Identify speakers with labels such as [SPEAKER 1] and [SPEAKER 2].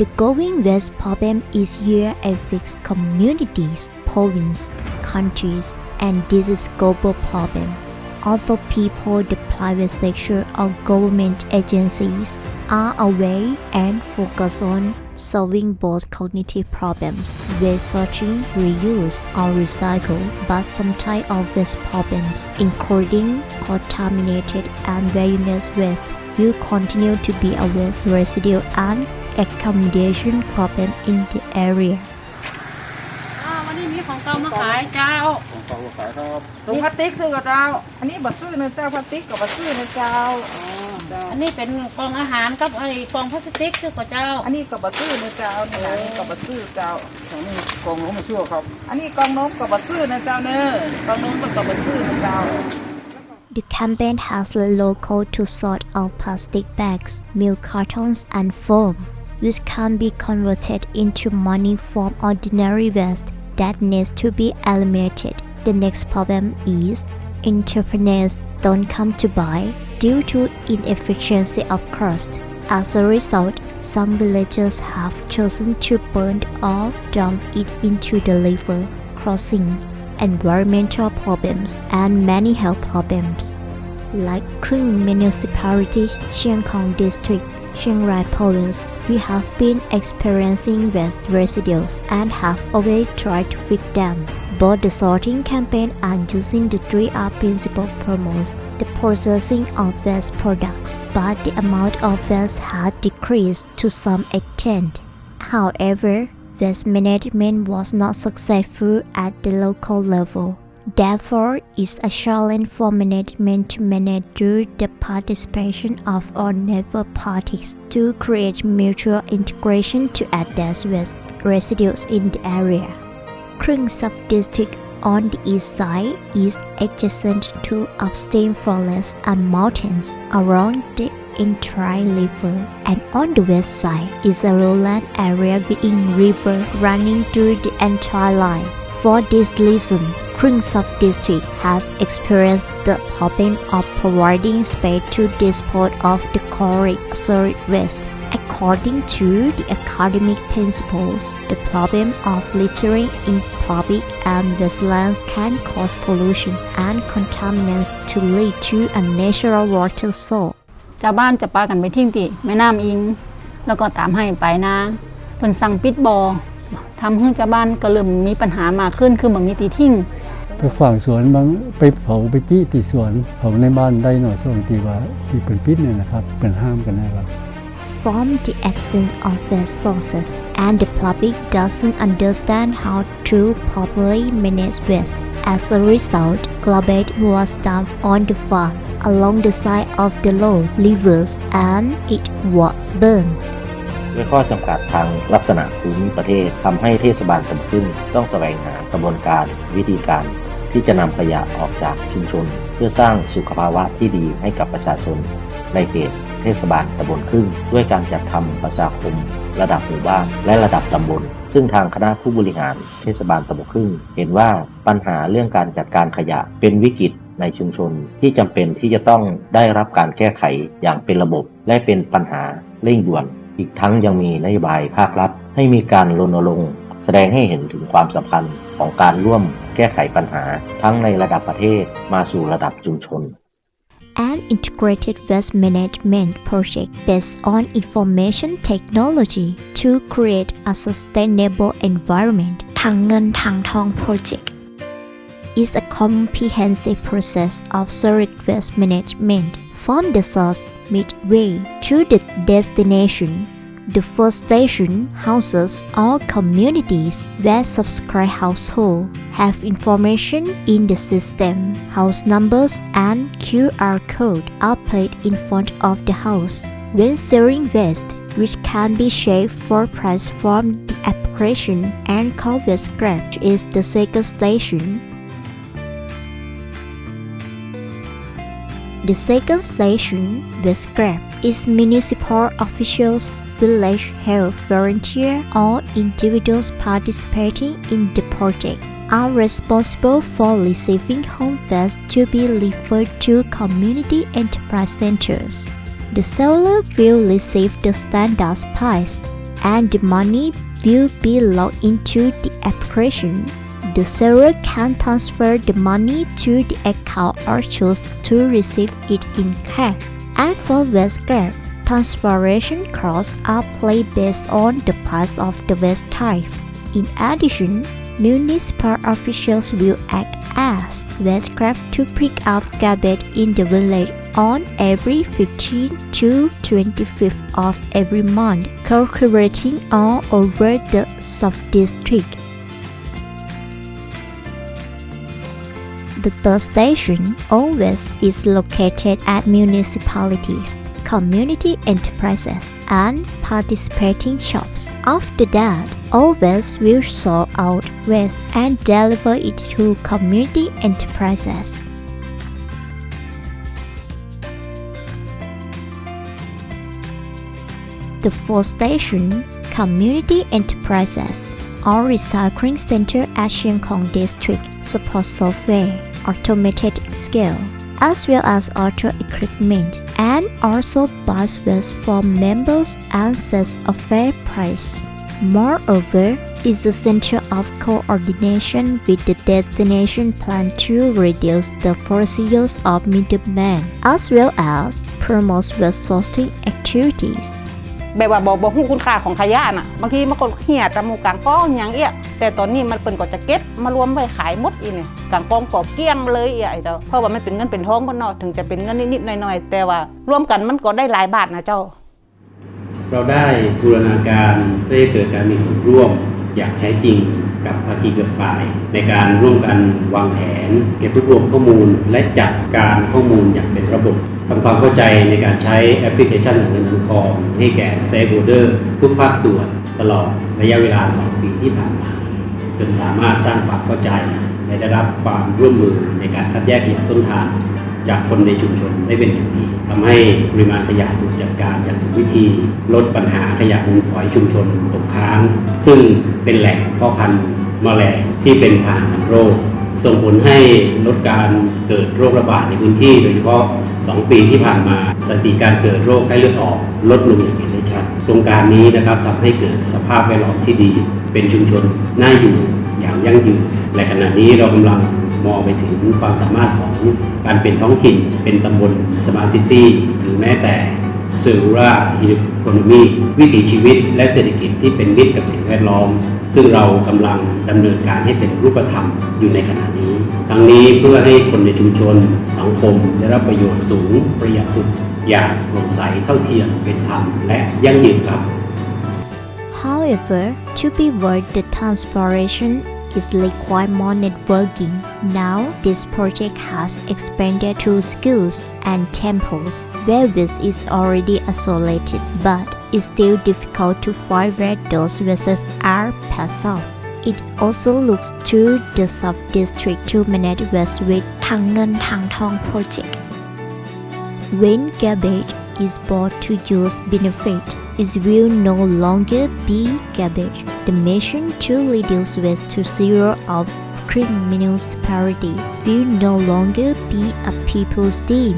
[SPEAKER 1] The Going West problem is here affects communities, provinces, countries, and this is global problem. Although people, the private sector or government agencies are aware and focus on solving both cognitive problems, sorting, reuse, or recycle, but some type of waste problems, including contaminated and various waste, will continue to be a waste residue and accommodation problem in the area.
[SPEAKER 2] อ่าวันนี้มีของเก่ามาขายเจ้า
[SPEAKER 3] ของเก่าขายครับ
[SPEAKER 4] ถุงพลาสติกซื้อกับเจ้า อันนี้บัซื้อนะเจ้าพลาสติกกับบัซื้อนะเจ้าเจ้า
[SPEAKER 2] อันนี้เป็นกล่องอาหารกับไอ้กล่องพลาสติกคือกับเจ้า
[SPEAKER 4] อันนี้กับบัซื้อนะเจ้านี่นะนี่กับบัซื้อเจ้า
[SPEAKER 3] อันนี้กล่องน้ำมันชั่วครับ
[SPEAKER 4] อันนี้กองนมกับบัซื้อนะเจ้าเนอะกองนมกับบัซื้อนะเจ้า
[SPEAKER 1] The campaign has a local to sort out plastic bags, milk cartons, and foam, which can be converted into money from ordinary waste that needs to be eliminated. The next problem is entrepreneurs don't come to buy due to inefficiency of cost. As a result, some villagers have chosen to burn or dump it into the river, causing environmental problems and many health problems. Like Kring Municipality, Chiang District, Chiang Province, we have been experiencing waste residues and have always tried to fix them. Both the sorting campaign and using the 3R principle promotes the processing of waste products, but the amount of waste has decreased to some extent. However, waste management was not successful at the local level. Therefore, it's a challenge for management to manage through the participation of all neighbor parties to create mutual integration to address waste residues in the area. Kring sub-district on the east side is adjacent to upstream forests and mountains around the entire river and on the west side is a lowland area within river running through the entire line. For this reason, Kring sub-district has experienced the problem of providing space to dispose of the solid waste. According to the academic principles, the problem of littering in public and wastelands can cause pollution and contaminants to lead to a natural water source.
[SPEAKER 5] ชาวบ้านจะปากันไปทิ้งติแม่น้ำอิง แล้วก็ตามให้ไปนาเพิ่นสั่งปิดบ่อทำให้ชาวบ้านก็เริ่มมีปัญหามากขึ้นคือบ่มีที่ทิ้ง
[SPEAKER 6] ไปฝั่งสวนบางไปเผาไปจี้ติดสวนเผาในบ้านได้หน่อยส่วนตีว่าที่เป็นพิษเนี่ยนะครับเป็นห้ามกันนะครับ
[SPEAKER 1] From the absence of waste sources and the public doesn't understand how to properly manage waste. As a result, garbage was dumped on the farm along the side of the road, rivers, and it was burned.
[SPEAKER 7] ด้วยข้อจำกัดทางลักษณะภูมิประเทศทำให้เทศบาลตำขึ้น ต้องแสวงหากระบวนการวิธีการ ที่จะนำขยะออกจากชุมชน เพื่อสร้างสุขภาวะที่ดีให้กับประชาชน ในเขตเทศบาลตำบลครึ่ง ด้วยการจัดทำประชาคม ระดับหมู่บ้านและระดับตำบล ซึ่งทางคณะผู้บริหารเทศบาลตำบลครึ่ง เห็นว่าปัญหาเรื่องการจัดการขยะเป็นวิกฤต ในชุมชน ที่จำเป็นที่จะต้องได้รับการแก้ไขอย่างเป็นระบบ และเป็นปัญหาเร่งด่วน อีกทั้งยังมีนโยบายภาครัฐ ให้มีการรณรงค์แสดงให้เห็นถึงความสัมพันธ์ของการร่วมแก้ไขปัญหา ทั้งในระดับประเทศมาสู่ระดับชุมชน
[SPEAKER 1] An integrated waste management project based on information technology to create a sustainable environment ทางเงินทางทอง project is a comprehensive process of solid waste management from the source midway to the destination. The first station houses all communities where subscribe household have information in the system. House numbers and QR code are placed in front of the house. When selling waste, which can be shaved for price from the application and waste scrap is the second station. The second station, the scrap, is municipal officials, village health volunteer, or individuals participating in the project are responsible for receiving home waste to be referred to community enterprise centers. The seller will receive the standard price and the money will be logged into the application. The seller can transfer the money to the account or choose to receive it in cash. And for waste grab, transportation costs are paid based on the price of the waste type. In addition, municipal officials will act as waste grab to pick up garbage in the village on every 15 to 25th of every month, calculating all over the sub-district. The third station, always is located at municipalities, community enterprises, and participating shops. After that, always will sort out waste and deliver it to community enterprises. The fourth station, Community Enterprises, or Recycling Center at Chiang Kong District, support software, automated scale, as well as auto equipment, and also buys waste from members and sets a fair price. Moreover, is a center of coordination with the destination plan to reduce the procedures of middlemen, as well as promotes waste sorting activities.
[SPEAKER 4] แบบว่าบอกบอกฮู้คุณค่าของขยะน่ะบางทีมันก็เหี่ยตะมูกลางกองอย่างเอี้ยแต่ตอนนี้มันเปิ่นก็จะเก็บมารวมไว้ขายหมดอีนี่กลางกองก็เกี้ยงเลยเอี้ยไอ้เจ้าเพราะว่ามันเป็นเงินเป็นทองบ่เนาะถึงจะเป็นเงินนิดๆหน่อยๆแต่ว่ารวมกันมันก็ได้หลายบาทนะเจ้า
[SPEAKER 8] เราได้บูรณาการเพื่อให้เกิดการมีส่วนร่วมอย่างแท้จริงกับภาคีเครือข่าย ในการร่วมกันวางแผน เก็บรวบรวมข้อมูลและจัดการข้อมูลอย่างเป็นระบบ ทำความเข้าใจในการใช้แอปพลิเคชันทางเงินทางทองให้แก่ Stakeholder ทุกภาคส่วนตลอดระยะเวลา 2 ปีที่ผ่านมา จนสามารถสร้างความเข้าใจและได้รับความร่วมมือในการคัดแยกขยะต้นทางจากคนในชุมชนได้เป็นอย่างดีทำให้ปริมาณขยะถูกจัดการอย่างถูกวิธี ลดปัญหาขยะมูลฝอยชุมชนตกค้าง ซึ่งเป็นแหล่งพาะพันธุ์แมลงที่เป็นพาหะโรค ส่งผลให้ลดการเกิดโรคระบาดในพื้นที่ โดยเฉพาะ 2 ปีที่ผ่านมาสถิติการเกิดโรคไข้เลือดออกลดลงอย่างเห็นได้ชัดโครงการนี้นะครับทำให้เกิดสภาพแวดล้อมที่ดี เป็นชุมชนน่าอยู่อย่างยั่งยืนและขณะนี้เรากำลังมองไปถึงความสามารถของการเป็นท้องถิ่น เป็นตำบลสมาร์ทซิตี้หรือแม้แต่เซอร์ราอี โคโนมีวิถีชีวิตและเศรษฐกิจที่เป็นมิตรกับสิ่งแวดล้อม ซึ่งเรากำลังดำเนินการให้เป็นรูปธรรมอยู่ในขณะนี้ ทั้งนี้เพื่อให้คนในชุมชน สังคมได้รับประโยชน์สูงประหยัดสุด อย่างโปร่งใสเท่าเทียมเป็นธรรมและยั่งยืนครับ
[SPEAKER 1] However, to be worth the transpiration is More networking. Now, this project has expanded to schools and temples, where this is already isolated, but it's still difficult to find where those vessels are passed off. It also looks to the sub-district to manage waste with Thang Nen Thang Thong project. When garbage is bought to use benefit, it will no longer be garbage. The mission to reduce waste to zero of Green municipality will no longer be a people's dream.